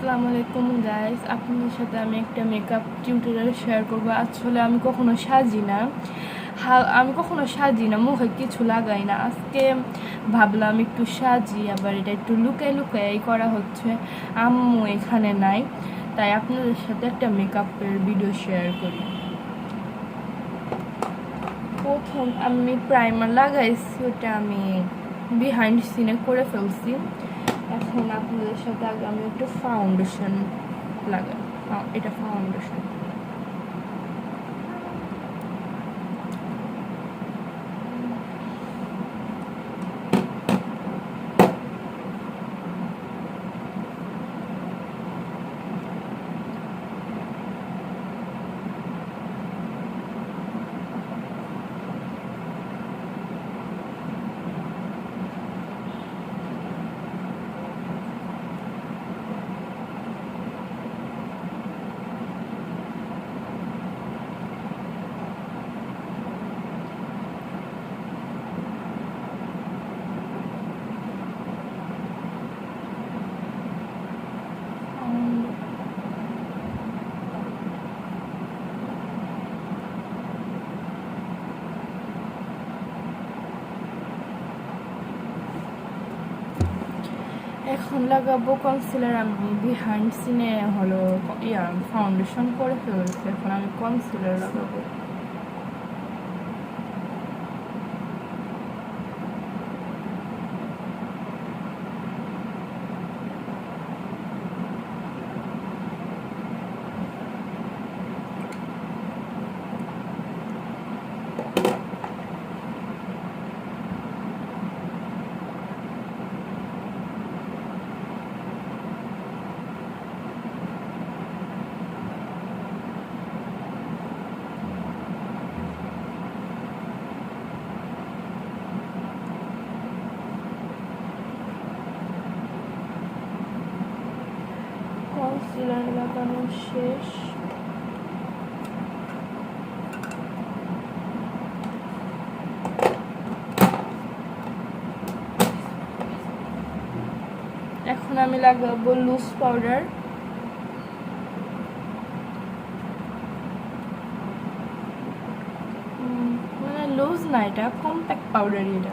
আসসালামু আলাইকুম গাইস আপনাদের সাথে আমি একটা মেকআপ টিউটোরিয়াল শেয়ার করব। আসলে আমি কখনো সাজি না। আমি কখনো সাজি না, মুখে কিছু লাগাই না। আজকে ভাবলাম একটু সাজি, আবার এটা একটু লুকাই লুকাই করা হচ্ছে। আম্মু এখানে নাই, তাই আপনাদের সাথে একটা মেকআপের ভিডিও শেয়ার করি। প্রথম আমি প্রাইমার লাগাইছি, ওটা আমি বিহাইন্ড সিনে করে ফেলছি। এখন আপনাদের সাথে আগে আমি একটু ফাউন্ডেশন লাগাই। এটা ফাউন্ডেশন এখন লাগাবো কনসিলার আমি বিহাইন্ড সিনে হলো, ইয়া ফাউন্ডেশন করে ফেলছি, এখন আমি কনসিলার লাগাবো। কনসিলার লাগানো শেষ। এখন আমি লাগাবো লুজ পাউডার মানে লুজ না এটা কম্প্যাক্ট পাউডারই এটা।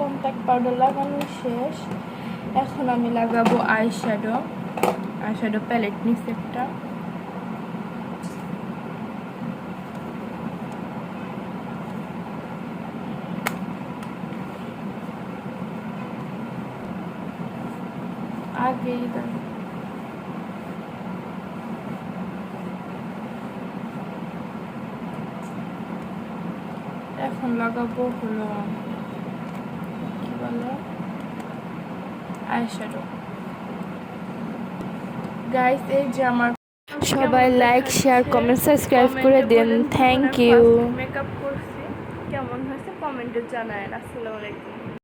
কম্প্যাক্ট পাউডার লাগানো শেষ। এখন আমি লাগাবো eye shadow eye shadow palette নিস একটা আগেই এখন লাগাবো হলো eyeshadow আইশ্যাডো গাইস এই যে আমার সবাই লাইক শেয়ার কমেন্ট সাবস্ক্রাইব করে দেন। থ্যাংক ইউ মেকআপ করছি। কেমন হয়েছে? কমেন্টে জানায় আসসালামু আলাইকুম।